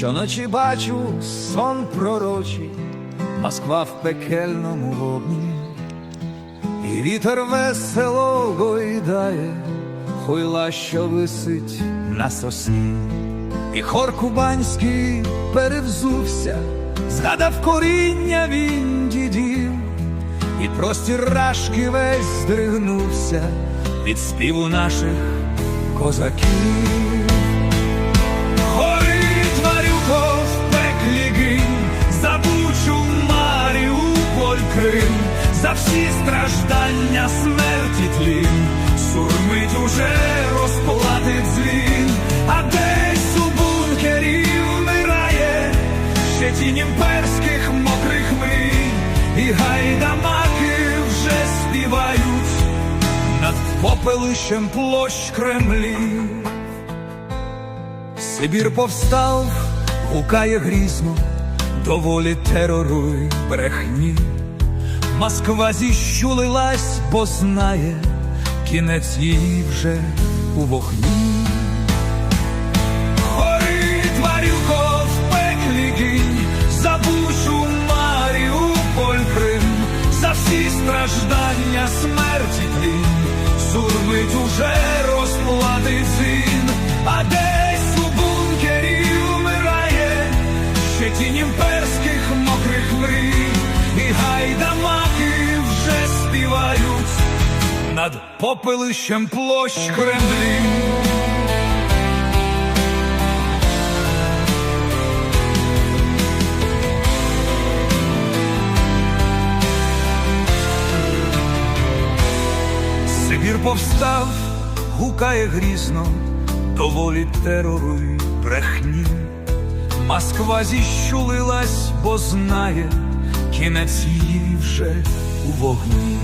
Щоночі бачу сон пророчий, Москва в пекельному вогні, і вітер весело гойдає, хуйла, що висить на сосні, і хор кубанський перевзувся, згадав коріння він дідів, і простір рашки весь здригнувся від співу наших козаків. Страждання, смерті тлін, сурмить уже розплатить дзвін, а десь у бункері вмирає ще тінь імперських мокрих мрій, і гайдамаки вже співають над попелищем площ Кремлів. Сибір повстав, гукає грізно, доволі терору й брехні. Москва зіщулилась, бо знає, кінець її вже у вогні. Горить Марюко в пеклі гінь, за Бучу, Маріуполь, Крим, за всі страждання, смерті тлін, сурмить уже розплатить зін, а десь у бункері вмирає ще тінь імперських мокрих мрій, і співають над попелищем площ Кремлів. Сибір повстав, гукає грізно, доволі терору й брехні. Москва зіщулилась, бо знає, кінець її вже у вогні.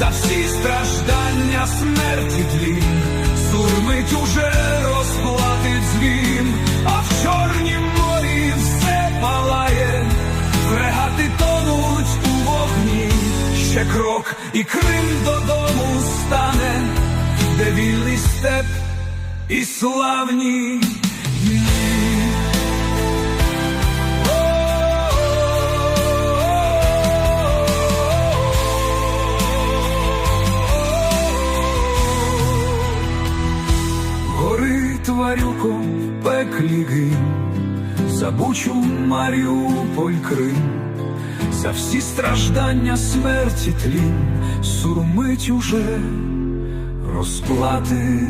За всі страждання, смерті тлін, сурмить уже розплатить дзвін, а в Чорнім морі все палає, фрегати тонуть у вогні, ще крок, і Крим додому стане, де вільний степ і славні в пеклі гинь, за Бучу, Маріуполь, Крим, за всі страждання, смерті тлін, сурмить уже розплати